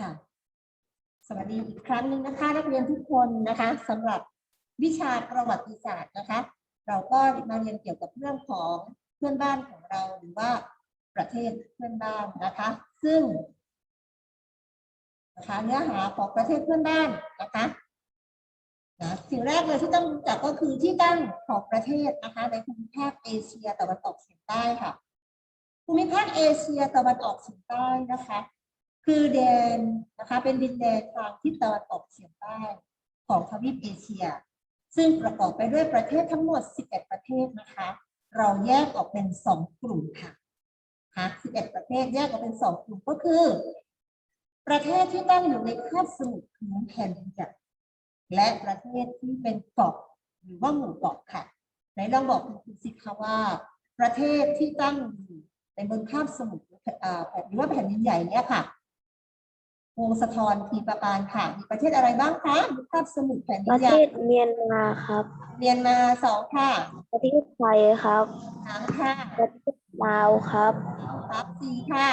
ค่ะ สวัสดีอีกครั้งหนึ่งนะคะ นักเรียนทุกคนนะคะสำหรับวิชาประวัติศาสตร์นะคะ เราก็มาเรียนเกี่ยวกับเรื่องของเพื่อนบ้านของเราหรือว่าประเทศเพื่อนบ้านนะคะ ซึ่งนะคะเนื้อหาของประเทศเพื่อนบ้านนะคะนะสิ่งแรกเลยที่ต้องรู้จักก็คือที่ตั้งของประเทศนะคะ ในภูมิภาคเอเชียตะวันออกเฉียงใต้ค่ะภูมิภาคเอเชียตะวันออกเฉียงใต้นะคะ คือแดนนะคะเป็นดินแดนทางทิศตะวันออกเฉียงใต้ของทวีปเอเชีย ซึ่งประกอบไปด้วยประเทศทั้งหมด 11 ประเทศนะคะ เราแยกออกเป็น 2 กลุ่มค่ะค่ะ11 ประเทศแยกออกเป็น 2 กลุ่มก็คือ ประเทศที่ตั้งอยู่ในคาบสมุทรพื้นแผ่นดินใหญ่และประเทศที่เป็นเกาะหรือว่าหมู่เกาะค่ะไหนลองบอกคุณสิคะว่า ประเทศที่ตั้งอยู่ในบนคาบสมุทรอ่อหรือว่าแผ่นดินใหญ่เนี่ยค่ะ วงสะทอนทีประการค่ะ มีประเทศอะไรบ้างคะมีคาบสมุทรแผ่นดิปนระใหญ่เทศเมียนมาครับ เมียนมาสองค่ะ ประเทศไทยครับสามค่ะ ประเทศลาวครับครับสี่ค่ะ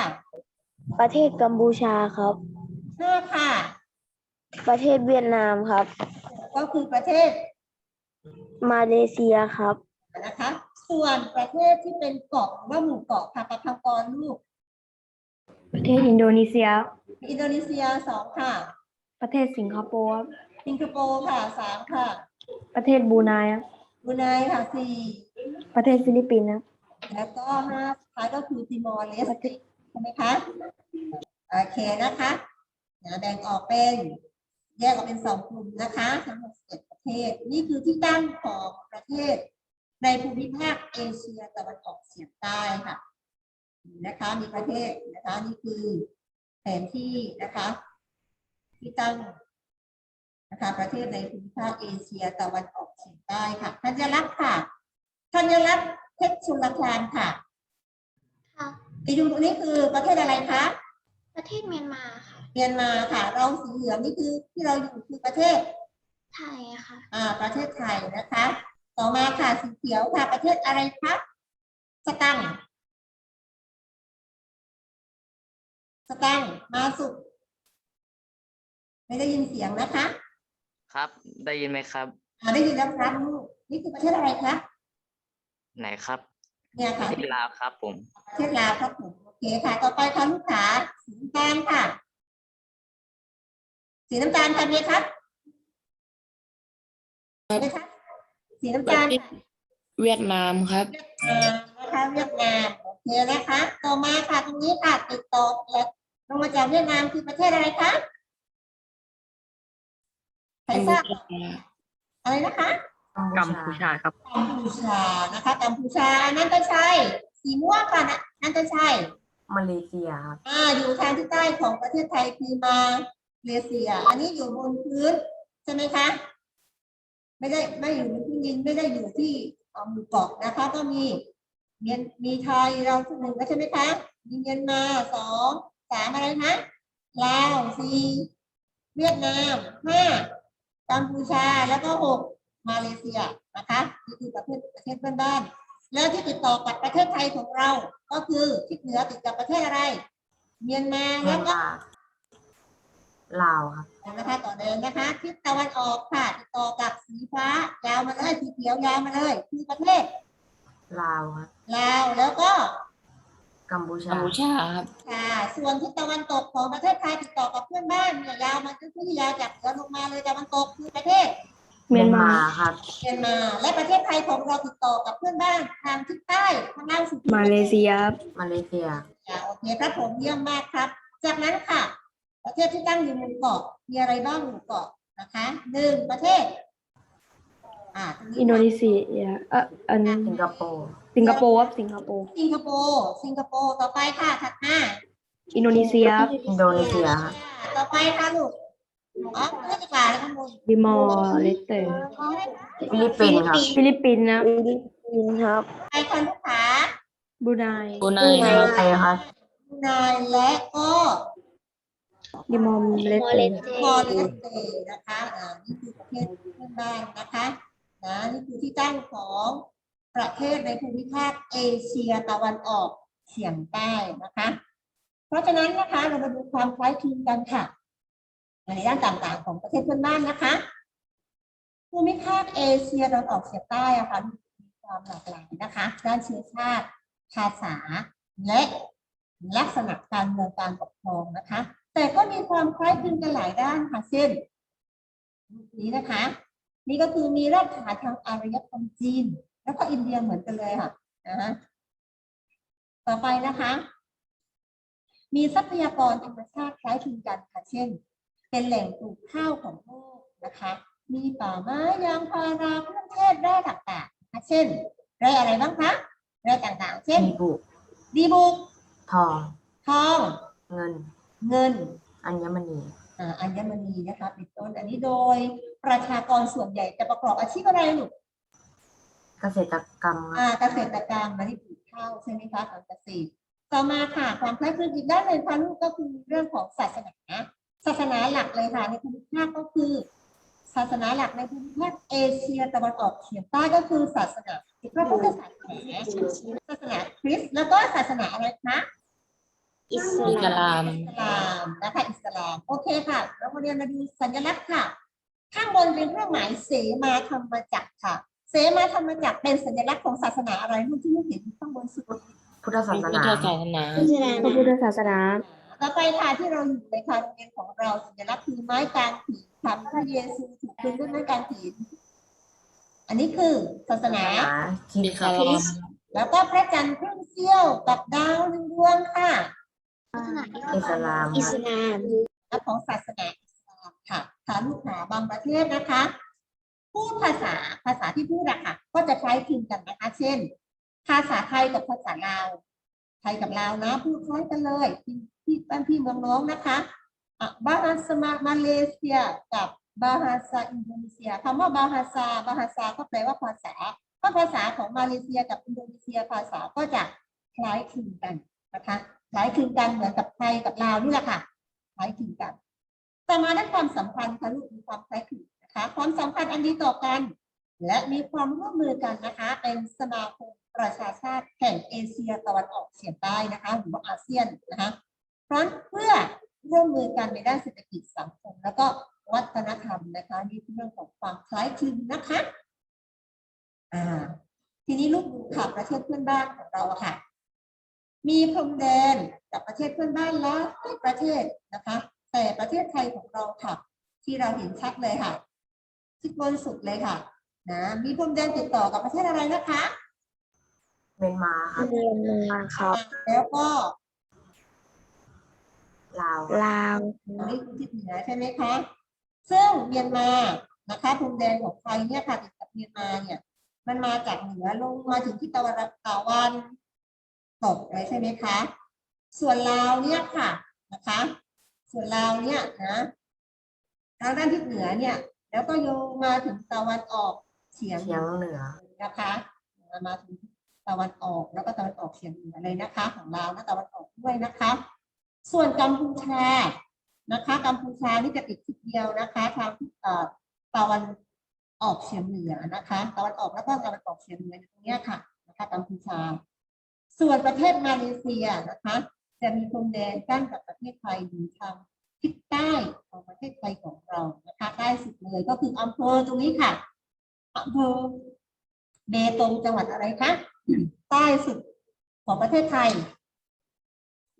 ประเทศกัมพูชาครับห้าค่ะ ประเทศเวียดนามครับ ก็คือประเทศ มาเลเซียครับนะคะ ส่วนประเทศที่เป็นเกาะหรือว่าหมู่เกาะค่ะประภากรลูก ประเทศอินโดนีเซียมีอินโดนีเซียสองค่ะ ประเทศสิงคโปร์สิงคโปร์ค่ะสามค่ะประเทศบรูไนครับบรูไนค่ะสี่ประเทศฟิลิปปินส์ครับแล้วก็ห้าสุดท้ายก็คือติมอร์เลสเตใช่ไหมคะโอเคนะคะนะแบ่งออกเป็นแยกออกเป็นสองกลุ่มนะคะทั้งหมดสิบประเทศ นี่คือที่ตั้งของประเทศในภูมิภาคเอเชียตะวันออกเฉียงใต้ค่ะ นะคะมีประเทศนะคะนี่คือแผนที่นะคะ ที่ตั้งนะคะประเทศในภูมิภาคเอเชียตะวันออกเฉียงใต้ค่ะธัญลักษณ์ค่ะธัญลักษณ์เพชรชุลคานค่ะค่ะไปดูตรงนี้คือประเทศอะไรคะประเทศเมียนมาค่ะเมียนมาค่ะ เราสีเหลืองนี่คือที่เราอยู่คือประเทศไทยค่ะ อ่า ประเทศไทยนะคะ ต่อมาค่ะสีเขียวค่ะ ประเทศอะไรคะสตัง สตังมาสุดไม่ได้ยินเสียงนะคะ ครับ ได้ยินไหมครับ อ่าได้ยินแล้วครับลูกนี่คือประเทศอะไรคะไหนครับเนี่ยค่ะที่ลาวครับ ผม ประเทศลาวครับผมโอเคค่ะต่อไปค่ะลูกขาสีน้ำตาลค่ะ สีน้ำตาลทำไงครับเห็นไหมคะสีน้ำตาลค่ะเวียดนามครับเวียดนามนะคะเวียดนาม โอเคนะคะ ต่อมาค่ะตรงนี้ค่ะติดต่อและลงมาจากเวียดนามคือประเทศอะไรคะใครทราบอะไรนะคะกัมพูชาครับกัมพูชานะคะกัมพูชานันตชัยสีม่วงค่ะนะนันตชัยมาเลเซียครับอ่าอยู่ทางที่ใต้ของประเทศไทยคือมาเลเซีย อันนี้อยู่บนพื้นใช่ไหมคะ ไม่ได้ไม่อยู่บนพื้นดินไม่ได้อยู่ที่เอ่อหมู่เกาะนะคะ ก็มี เมียนมีไทยเราหนึ่งแล้วใช่ไหมคะมีเมียนมาสองสามอะไรนะลาวสี่เวียดนามห้ากัมพูชาแล้วก็หกมาเลเซียนะคะนี่คือประเทศประเทศเพื่อนบ้าน แล้วที่ติดต่อกับประเทศไทยของเรา ก็คือทิศเหนือติดกับประเทศอะไร เมียนมาแล้วก็ลาวครับนะคะต่อเดินนะคะทิศตะวันออกค่ะ ติดต่อกับสีฟ้ายาวมาเลยสีเขียวยาวมาเลย คือประเทศ ลาวครับลาวแล้วก็กัมพูชากัมพูชาครับค่ะส่วนทิศตะวันตกของประเทศไทยติดต่อกับเพื่อนบ้านเนี่ยยาวมาคือที่ยาวจากเหนือลงมาเลยตะวันตกคือประเทศเมียนมาครับเมียนมา และประเทศไทยของเราติดต่อกับเพื่อนบ้านทางทิศใต้ทางล่างสุดมาเลเซียครับมาเลเซียอ่าโอเคครับผมเยี่ยมมากครับ จากนั้นค่ะ ประเทศที่ตั้งอยู่บนเกาะมีอะไรบ้างบนเกาะนะคะหนึ่งประเทศ อ่าตรงนี้อินโดนีเซียเอ่ออันสิงคโปร์สิงคโปร์ครับสิงคโปร์สิงคโปร์สิงคโปร์ต่อไปค่ะถัดมาอินโดนีเซียครับอินโดนีเซียครับอ่าต่อไปค่ะลูกอ๋อไม่ได้กล่าวเลยข้างบนดิมอร์เลสเตอร์ฟิลิปปินส์ครับฟิลิปปินส์นะฟิลิปปินส์ครับไปค่ะลูกค้าบรูไนบรูไนไทยครับบรูไนและก็ดิมอร์เลสเตอร์มอร์เลสเตย์นะคะอ่านี่คือประเทศเพื่อนบ้านนะคะ นะนี่คือที่ตั้งของประเทศในภูมิภาคเอเชียตะวันออกเฉียงใต้นะคะ เพราะฉะนั้นนะคะเรามาดูความคล้ายคลึงกันค่ะในด้านต่างๆของประเทศเพื่อนบ้านนะคะ ภูมิภาคเอเชียตะวันออกเฉียงใต้อะค่ะมีความหลากหลายนะคะ ด้านเชื้อชาติภาษาและลักษณะการเมืองการปกครองนะคะ แต่ก็มีความคล้ายคลึงกันหลายด้านค่ะเช่นรูปนี้นะคะ นี่ก็คือมีรากฐานทางอารยธรรมจีน แล้วก็อินเดียเหมือนกันเลยค่ะนะฮะต่อไปนะคะ มีทรัพยากรธรรมชาติคล้ายคลึงกันค่ะเช่น เป็นแหล่งปลูกข้าวของโลกนะคะ มีป่าไม้ยางพาราเครื่องเทศแร่ต่างๆนะคะเช่นแร่อะไรบ้างคะแร่ต่างๆ เช่นมีบุกดีบุกทองทองเงิน เงิน อัญมณี อ่าอัญมณีนะคะเป็นต้นอันนี้โดยประชากรส่วนใหญ่จะประกอบอาชีพอะไรลูกเกษตรกรรมครับอ่าเกษตรกรรมมาที่ปลูกข้าวใช่ไหมคะการเกษตรต่อมาค่ะความคล้ายคลึงอีกด้านหนึ่งค่ะลูกก็คือเรื่องของศาสนาศาสนาหลักเลยค่ะในภูมิภาคก็คือ ศาสนาหลักในภูมิภาคเอเชียตะวันออกเฉียงใต้ก็คือศาสนาพระพุทธศาสนาศาสนาคริสต์แล้วก็ศาสนาอะไรคะ อิสอิสลามลาม อิสลามนะคะอิสลามโอเคค่ะ แล้วมาเรียนมาดูสัญลักษณ์ค่ะ ข้างบนเป็นเครื่องหมายเสมาธรรมจักรค่ะ เสมาธรรมจักรเป็นสัญลักษณ์ของศาสนาอะไรลูกที่ลูกเห็นข้างบนสุดพุทธศาสนาอิสลามพระพุทธศาสนา ต่อไปค่ะที่เราอยู่ในค่ะโรงเรียนของเราสัญลักษณ์คือไม้กางผีค่ะพระเยซูถูกคลึงด้วยไม้กางผีอันนี้คือศาสนาคริสต์คริสต์ แล้วก็พระจันทร์ครึ่งเสี้ยวกับดาวหนึ่งดวงค่ะ ลักษณะอิสลามอิคสรับลามและของศาสนาอิสลามค่ะฐานลูกหาบางประเทศนะคะ พูดภาษาภาษาที่พูดอะค่ะ ก็จะคล้ายคลึงกันนะคะ เช่น ภาษาไทยกับภาษาลาวไทยกับลาวนะ พูดคล้ายกันเลยที่ที่บ้านพี่เมืองน้องนะคะอะบาฮาสมามาเลเซียกับบาฮาซาอินโดนีเซียคำว่าบาฮาซาบาฮาซาก็แปลว่าภาษาก็ภาษาของมาเลเซียกับอินโดนีเซียภาษาก็จะคล้ายคลึงกันนะคะ คล้ายคลึงกันเหมือนกับไทยกับลาวนี่แหละค่ะคล้ายคลึงกัน ต่อมาด้านความสัมพันธ์ค่ะลูกมีความคล้ายคลึงนะคะ ความสัมพันธ์อันดีต่อกัน และมีความร่วมมือกันนะคะ เป็นสมาคมประชาชาติแห่งเอเชียตะวันออกเฉียงใต้นะคะหรือว่าอาเซียนนะคะเพราะเพื่อร่วมมือกันในด้านเศรษฐกิจสังคม แล้วก็วัฒนธรรมนะคะนี่เรื่องของความคล้ายคลึงนะคะอ่าทีนี้ลูกดูค่ะประเทศเพื่อนบ้านของเราค่ะ มีพรมแดนกับประเทศเพื่อนบ้านหลายประเทศนะคะ แต่ประเทศไทยของเราค่ะ ที่เราเห็นชัดเลยค่ะที่บนสุดเลยค่ะนะมีพรมแดนติดต่อกับประเทศอะไรนะคะเมียนมาครับเมียนมาครับ แล้วก็ลาวลาวอันนี้คือทิศเหนือใช่ไหมคะซึ่งเมียนมานะคะพรมแดนของไทยเนี่ยค่ะติดกับเมียนมาเนี่ย มันมาจากเหนือลงมาถึงที่ตะวันตะวัน ตกเลยใช่ไหมคะ ส่วนลาวเนี่ยค่ะนะคะ ส่วนลาวเนี่ยนะทางด้านทิศเหนือเนี่ย แล้วก็โยงมาถึงตะวันออกเฉียงเฉียงเหนือนะคะมาถึงตะวันออกแล้วก็ตะวันออกเฉียงเหนือเลยนะคะ ของลาวและตะวันออกด้วยนะคะ ส่วนกัมพูชานะคะ กัมพูชานี่จะติดทิศเดียวนะคะ ทางทิศเอ่อตะวันออกเฉียงเหนือนะคะ ตะวันออกแล้วก็ตะวันออกเฉียงเหนืออยู่ตรงเนี้ยค่ะนะคะกัมพูชา ส่วนประเทศมาเลเซียนะคะ จะมีพรมแดนกั้นกับประเทศไทยอยู่ทางทิศใต้ของประเทศไทยของเรานะคะใต้สุดเลยก็คืออำเภอตรงนี้ค่ะอำเภอเบตงจังหวัดอะไรคะใต้สุดของประเทศไทย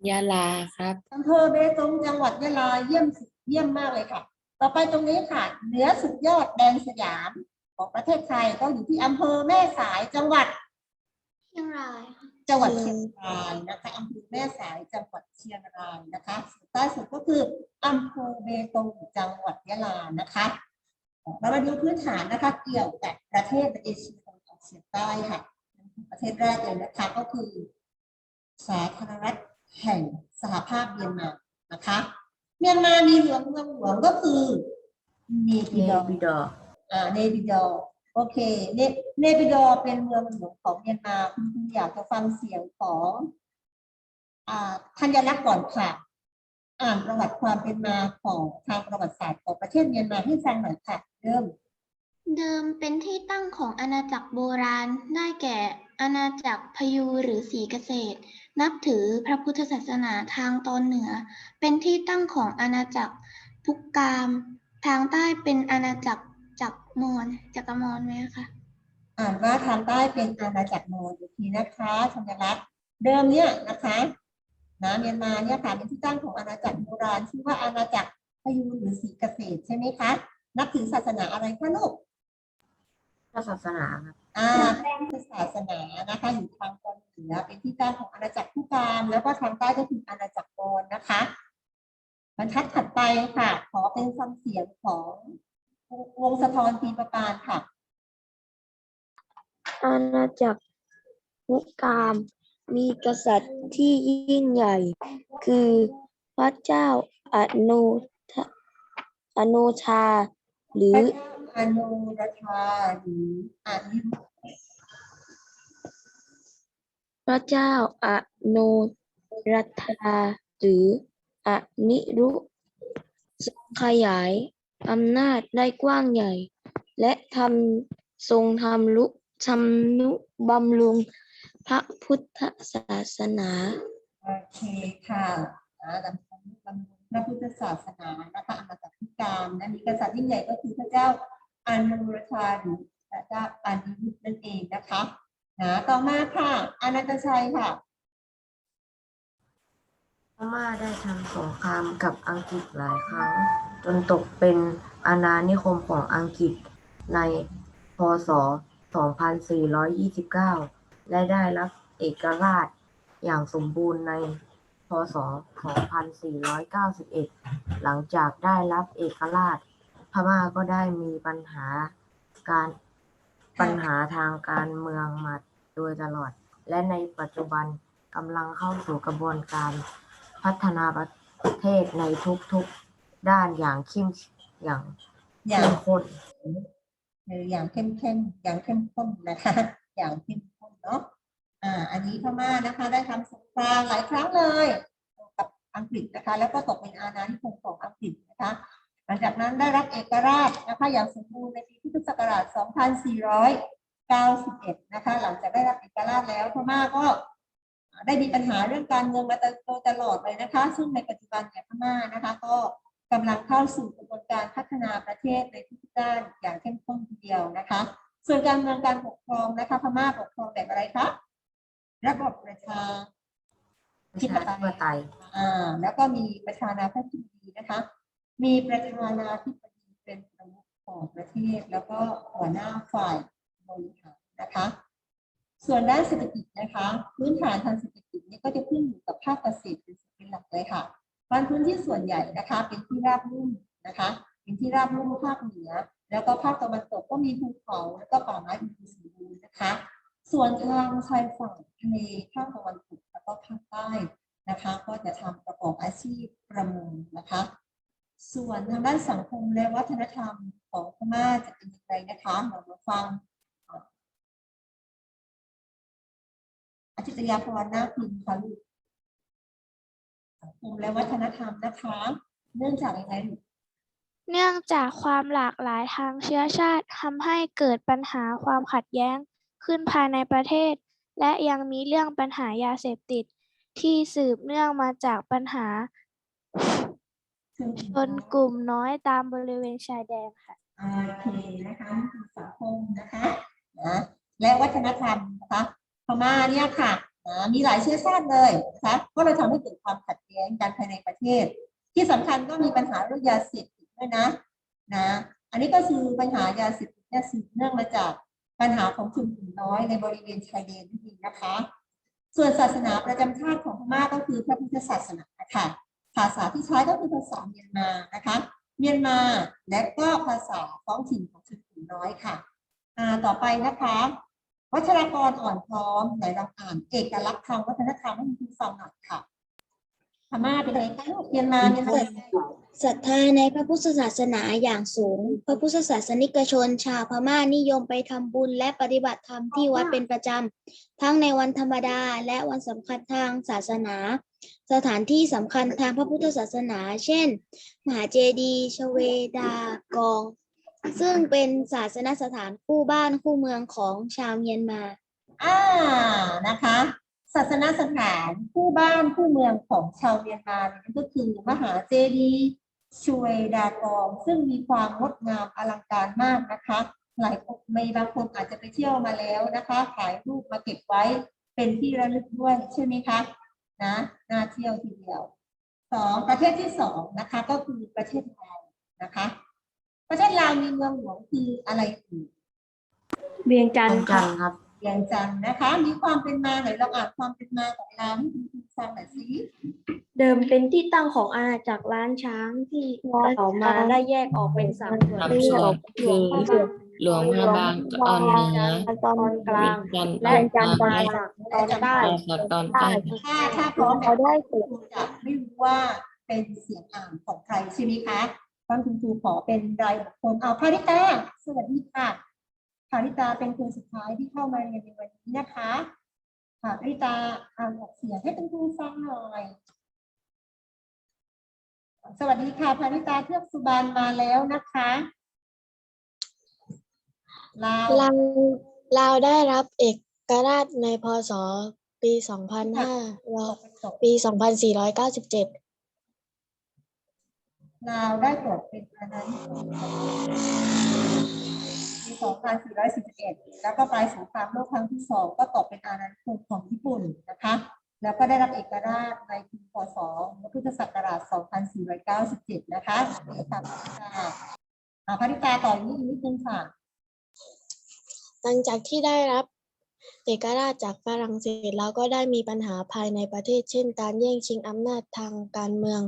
ยาลาครับอำเภอเบตงจังหวัดยะลาเยี่ยมสุดเยี่ยมมากเลยค่ะ ต่อไปตรงนี้ค่ะ เหนือสุดยอดแดนสยามของประเทศไทยก็อยู่ที่อำเภอแม่สายจังหวัดเชียงรายค่ะ จังหวัดเชียงรายนะคะอำเภอแม่สายจังหวัดเชียงรายนะคะสุดใต้สุดก็คืออำเภอเบตงจังหวัดยะลานะคะเรามาดูพื้นฐานนะคะเกี่ยวกับประเทศเอเชียตะวันออกเฉียงใต้ค่ะ ประเทศแรกเลยนะคะก็คือสาธารณรัฐแห่งสหภาพเมียนมานะคะเมียนมามีเมืองเมืองหลวงก็คือเนปิเนดอร์บิดอร์อ่าเนปิดอร์ โอเค เนเนปิโดเป็นเมืองหลวงของเมียนมาคุณอยากจะฟังเสียงของอ่าธัญลักษณ์ก่อนค่ะ อ่านประวัติความเป็นมาของทางประวัติศาสตร์ของประเทศเมียนมาให้ฟังหน่อยค่ะเริ่มเดิมเป็นที่ตั้งของอาณาจักรโบราณได้แก่อาณาจักรพยูหรือศรีเกษตร นับถือพระพุทธศาสนาทางตอนเหนือ เป็นที่ตั้งของอาณาจักรพุกกาม ทางใต้เป็นอาณาจักร มอญจักรมอญไหมคะอ่านว่าทางใต้เป็นอาณาจักรโมนอีกทีนะคะชัญลักษณ์เดิมเนี่ยนะคะนะเมียนมาเนี่ยค่ะเป็นที่ตั้งของอาณาจักรโบราณชื่อว่าอาณาจักรพยูนหรือศรีเกษตรใช่ไหมคะนับถือศาสนาอะไรคะลูกพระศาสนาครับอ่าพระพุทธศาสนานะคะอยู่ทางตอนเหนือเป็นที่ตั้งของอาณาจักรผู้กามแล้วก็ทางใต้ก็คืออาณาจักรโกนนะคะบรรทัดถัดไปค่ะ ขอเป็นฟังเสียงของ วงสะทอนปีประการค่ะ อาณาจักรมุกามมีกษัตริย์ที่ยิ่งใหญ่ คือพระเจ้าอนุทอนุชา หรือระเจ้าอนุรชาหรืออานิรุพระเจ้าอนุรัตาหรืออนิรุทรงขยาย อำนาจได้กว้างใหญ่ และทำทรงทำลุทำนุบำรุงพระพุทธศาสนา โอเคค่ะอาดำรงบำรุงพระพุทธศาสนานะคะอาณาจักรพิกามนะมีกษัตริย์ยิ่งใหญ่ก็คือพระเจ้าอนุรัชาหรือพระเจ้าอานิรุทธนั่นเองนะคะนะต่อมาค่ะอานันตชัยค่ะ พม่าได้ทำสงครามกับอังกฤษหลายครั้ง จนตกเป็นอาณานิคมของอังกฤษใน พศ 2429 และได้รับเอกราชอย่างสมบูรณ์ใน พศ 2491 หลังจากได้รับเอกราช พม่าก็ได้มีปัญหาการปัญหาทางการเมืองมาโดยตลอด และในปัจจุบันกำลังเข้าสู่กระบวนการ พัฒนาประเทศในทุกๆด้านอย่างเข้มอย่างอย่าเข้งมข้นเอออย่างเข้มเข้มอย่างเข้มข้นนะคะ อย่างเข้มข้นเนาะอ่า อันนี้พม่านะคะ ได้ทำสงครามหลายครั้งเลยกับอังกฤษนะคะ แล้วก็ตกเป็นอาณานิคมของอังกฤษนะคะ หลังจากนั้นได้รับเอกราชนะคะอย่างสมบูรณ์ในปีพุทธศักราช 2491 นะคะ หลังจากได้รับเอกราชแล้วพม่าก็ ได้มีปัญหาเรื่องการเมืองมาโดยตลอดเลยนะคะ ซึ่งในปัจจุบันเนี่ยพม่านะคะ ก็กำลังเข้าสู่กระบวนการพัฒนาประเทศในทุกด้านอย่างเข้มข้นทีเดียวนะคะ ส่วนการเมืองการปกครองนะคะพม่าปกครองแบบอะไรคะระบบประชาประชาธิปไตยอ่าแล้วก็มีประธานาธิบดีนะคะ มีประธานาธิบดีเป็นประมุขของประเทศ แล้วก็หัวหน้าฝ่ายบริหารนะคะ ส่วนด้านเศรษฐกิจนะคะ พื้นฐานทางเศรษฐกิจนี่ก็จะขึ้นอยู่กับภาคเกษตรเป็นสิ่งเป็นหลักเลยค่ะบางพื้นที่ส่วนใหญ่นะคะ เป็นที่ราบรุ่มนะคะเป็นที่ราบรุ่มภาคเหนือ แล้วก็ภาคตะวันตกก็มีภูเขาแล้วก็ป่าไม้อุดมสมบูรณ์นะคะ ส่วนทางชายฝั่งทะเลภาคตะวันตกแล้วก็ภาคใต้นะคะ ก็จะทำประกอบอาชีพประมงนะคะ ส่วนทางด้านสังคมและวัฒนธรรมของพม่าจะเป็นอย่างไรนะคะเรามาฟัง อาจิตยาพรนาคพิมพ์ค่ะลูกสังคมและวัฒนธรรมนะคะ เนื่องจากอะไรลูกเนื่องจากความหลากหลายทางเชื้อชาติทำให้เกิดปัญหาความขัดแย้งขึ้นภายในประเทศ และยังมีเรื่องปัญหายาเสพติด ที่สืบเนื่องมาจากปัญหาชนกลุ่มน้อยตามบริเวณชายแดนค่ะ โอเคนะคะนี่คือสังคมนะคะนะและวัฒนธรรมนะคะ พม่าเนี่ยค่ะนะมีหลายเชื้อชาติเลยนะคะก็เลยทำให้เกิดความขัดแย้งกันภายในประเทศ ที่สำคัญก็มีปัญหาเรื่องยาเสพติดด้วยนะนะ อันนี้ก็คือปัญหายาเสพติดเนี่ยสืบเนื่องมาจากปัญหาของชนกลุ่มน้อยในบริเวณชายแดนนั่นเองนะคะ ส่วนศาสนาประจำชาติของพม่าก็คือพระพุทธศาสนาค่ะภาษาที่ใช้ก็คือภาษาเมียนมานะคะเมียนมาและก็ภาษาท้องถิ่นของชนกลุ่มน้อยค่ะต่อไปนะคะ วัชรากรอ่อนพร้อมไหนลองอ่านเอกลักษณ์ทางวัฒนธรรมให้คุณฟังหน่อยค่ะพม่าเป็นไงคะลูกเมียนมาเมียนมาเป็นไงศรัทธาในพระพุทธศาสนาอย่างสูง พระพุทธศาสนิกชน ชาวพม่านิยมไปทำบุญและปฏิบัติธรรมที่วัดเป็นประจำทั้งในวันธรรมดาและวันสำคัญทางศาสนา สถานที่สำคัญทางพระพุทธศาสนา เช่น มหาเจดีย์ชเวดากอง ซึ่งเป็นศาสนสถานคู่บ้านคู่เมืองของชาวเมียนมา อ่านะคะ ศาสนสถานคู่บ้านคู่เมืองของชาวเมียนมาเนี่ยก็คือมหาเจดีย์ชเวดากองซึ่งมีความงดงามอลังการมากนะคะ หลายคนไม่บางคนอาจจะไปเที่ยวมาแล้วนะคะถ่ายรูปมาเก็บไว้เป็นที่ระลึกด้วยใช่ไหมคะนะน่าเที่ยวทีเดียวสองประเทศที่สองนะคะก็คือประเทศลาวนะคะ ประเทศลาวมีเมืองหลวงคืออะไรอีกเวียงจันทวันร์จันทร์ครับ เวียงจันทร์นะคะ มีความเป็นมาไหนเราอ่านความเป็นมาของลาวให้คุณครูฟังหน่อยสิเดิมเป็นที่ตั้งของอาณาจักรล้านช้างที่ต่อมาได้แยกออกเป็นสามส่วนสามคือส่วนหลวงคือพระบางหลวงพระบางตอนเหนือตอนกลาง จันทร์และตอนจันทร์ใต้ตอนใต้จันทร์ตอนใต้ถ้าถ้าพร้อมแบบเขาได้คุเกิดณจะไม่รู้ว่าเป็นเสียงอ่านของใครใช่ไหมคะ ท่านคุณครูขอเป็นรายบุคคลเอาพาริตา สวัสดีค่ะพาริตาเป็นคนสุดท้ายที่เข้ามาเรียนในวันนี้นะคะพาริตาอ่านออกเสียงให้คุณครูฟังหน่อย สวัสดีค่ะพาริตาเทือกสุบานมาแล้วนะคะลาวลาวลาวได้รับเอกราชในพศ ปี 2500ปี 2497 ลาวได้ตกเป็นอาณานิคมปี2441 แล้วก็ปลายสงครามโลกครั้งที่สองก็ตกเป็นอาณานิคมของญี่ปุ่นนะคะ แล้วก็ได้รับเอกราชในปีพศพุทธศักราช 2497 นะคะนี่ค่ะพริตาอ่าพริตาต่ออีกนิดนึงค่ะ หลังจากที่ได้รับ เอกราชจากฝรั่งเศสแล้วก็ได้มีปัญหาภายในประเทศ เช่น การแย่งชิงอำนาจทางการเมือง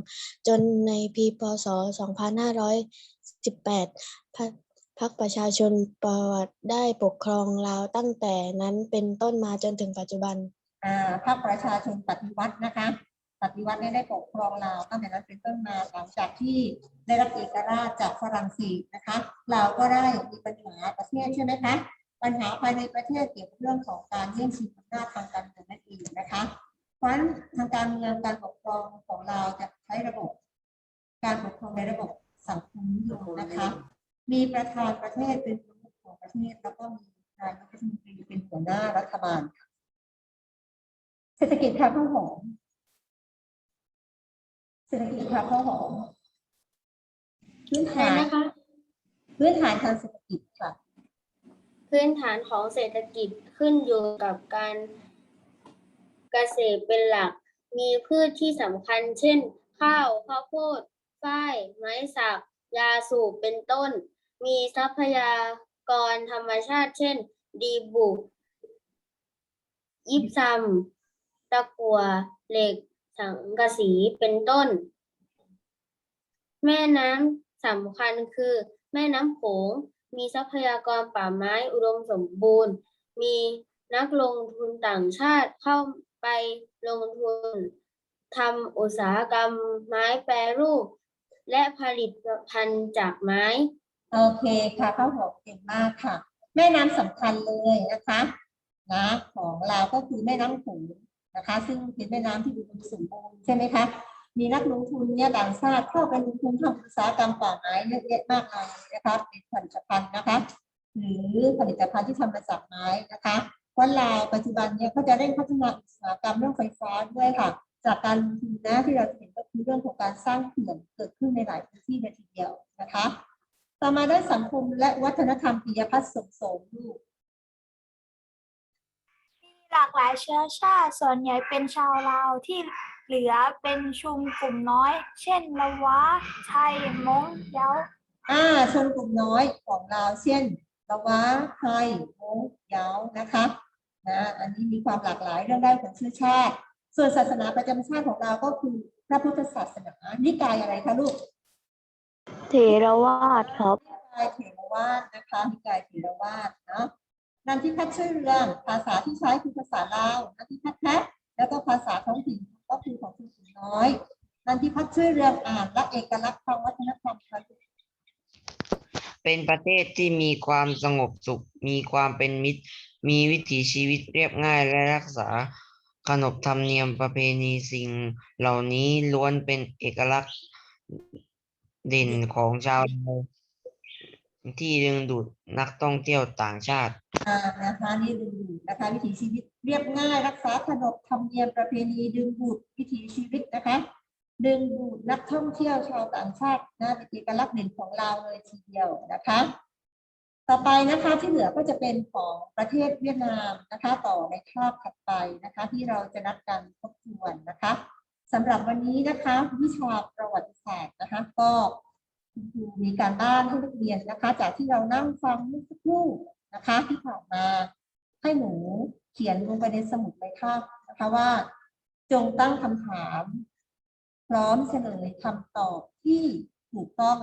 จนในปีพศ 2518พรรคประชาชนประวัติได้ปกครองลาวตั้งแต่นั้นเป็นต้นมาจนถึงปัจจุบันอ่าภาคประชาชนปฏิวัตินะคะ ปฏิวัติได้ปกครองลาวตั้งแต่นั้นเป็นต้นมาหลังจากที่ได้รับเอกราชจากฝรั่งเศสนะคะลาวก็ได้มีปัญหาประเทศใช่ไหมคะ ปัญหาภายในประเทศเกี่ยวกับเรื่องของการแย่งชิงอำนาจทางการเมืองนั่นเองนะคะเพราะฉะนั้นทางการเมืองการปกครองของเราจะใช้ระบบ การปกครองในระบบสังคมนิยมนะคะ มีประธานประเทศเป็นประมุขของประเทศแล้วก็มีนายกรัฐมนตรีเป็นหัวหน้ารัฐบาลค่ะเศรษฐกิจค่ะข้าวหอมเศรษฐกิจค่ะข้าวหอมพื้นฐานพื้นฐานทางเศรษฐกิจค่ะ พื้นฐานของเศรษฐกิจขึ้นอยู่กับการเกษตรเป็นหลัก มีพืชที่สำคัญ เช่น ข้าวข้าวโพดฝ้าย ไม้สัก ยาสูบเป็นต้น มีทรัพยากรธรรมชาติ เช่น ดีบุก ยิบซัม ตะกัว เหล็ก สังกะสี เป็นต้น แม่น้ำสำคัญคือ แม่น้ำโขง มีทรัพยากรป่าไม้อุดมสมบูรณ์ มีนักลงทุนต่างชาติเข้าไปลงทุนทำอุตสาหกรรมไม้แปรรูป และผลิตภัณฑ์จากไม้ โอเคค่ะข้าวหอมเก่งมากค่ะ แม่น้ำสำคัญเลยนะคะนะของเราก็คือแม่น้ำโขงนะคะ ซึ่งเป็นแม่น้ำที่อุดมสมบูรณ์ใช่ไหมคะ มีนักลงทุนเนี่ยต่างชาติเข้าไปลงทุนทำอุตสาหกรรมป่าไม้เยอะแยะมากมายนะคะเป็นผลิตภัณฑ์นะคะ หรือผลิตภัณฑ์ที่ทำมาจากไม้นะคะวันลาวปัจจุบันเนี่ยเขาจะเร่งพัฒนาอุตสาหกรรมเรื่องไฟฟ้าด้วยค่ะ จากการลงทุนนะที่เราเห็นก็คือเรื่องของการสร้างเขื่อนเกิดขึ้นในหลายพื้นที่เลยทีเดียวนะคะ ต่อมาด้านสังคมและวัฒนธรรมปิยพัฒน์สมสมลูกมีหลากหลายเชื้อชาติส่วนใหญ่เป็นชาวลาวที่ เหลือเป็นชุมกลุ่มน้อย เช่นละวะไทยมงเยาอ่าชนกลุ่มน้อยของเราเช่นละวะไทยมงเยานะคะนะอันนี้มีความหลากหลายเรื่องได้านของเชื้อชาติ ส่วนศาสนาประจำชาติของเราก็คือพระพุทธศาสนานิกายอะไรคะลูกเทรวาสครับนิกายเถรวาทนะคะนิกายเถรวาทเนาะนันทิพัฒน์ช่วยเรืองภาษาที่ใช้คือภาษาลาวนันทิพัฒน์แท้แล้วก็ภาษาท้องถิ่น ก็คือของชนกลุ่มน้อยนันทิพัฒน์ช่วยเรืองอ่านและเอกลักษณ์ทางวัฒนธรรมค่ะเป็นประเทศที่มีความสงบสุข มีความเป็นมิตร มีวิถีชีวิตเรียบง่ายและรักษา ขนบธรรมเนียมประเพณีสิ่งเหล่านี้ล้วนเป็นเอกลักษณ์เด่นของชาวไทย ที่ดึงดูดนักท่องเที่ยวต่างชาติ อ่านะคะนี่ดึงดูดนะคะ วิถีชีวิตเรียบง่าย รักษาขนบธรรมเนียมประเพณีดึงดูดวิถีชีวิตนะคะ ดึงดูดนักท่องเที่ยวชาวต่างชาตินะเป็นเอกลักษณ์เด่นของเราเลยทีเดียวนะคะ ต่อไปนะคะที่เหลือก็จะเป็นของประเทศเวียดนามนะคะ ต่อในคาบถัดไปนะคะ ที่เราจะนัดกันทบทวนนะคะสำหรับวันนี้นะคะ วิชาประวัติศาสตร์นะคะก็ มีการบ้านให้นักเรียนนะคะ จากที่เรานั่งฟังเมื่อสักครู่นะคะ ที่ผ่านมาให้หนูเขียนลงไปในสมุดในคาบนะคะว่า จงตั้งคำถาม พร้อมเฉลยคำตอบที่ถูกต้อง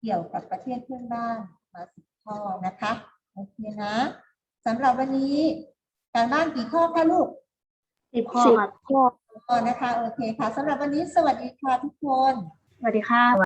เกี่ยวกับประเทศเพื่อนบ้านมาสิบข้อนะคะโอเคนะสำหรับวันนี้การบ้านกี่ข้อคะลูกสิบข้อสิบครับข้อข้อนะคะ โอเคค่ะสำหรับวันนี้สวัสดีค่ะทุกคน สวัสดีครับ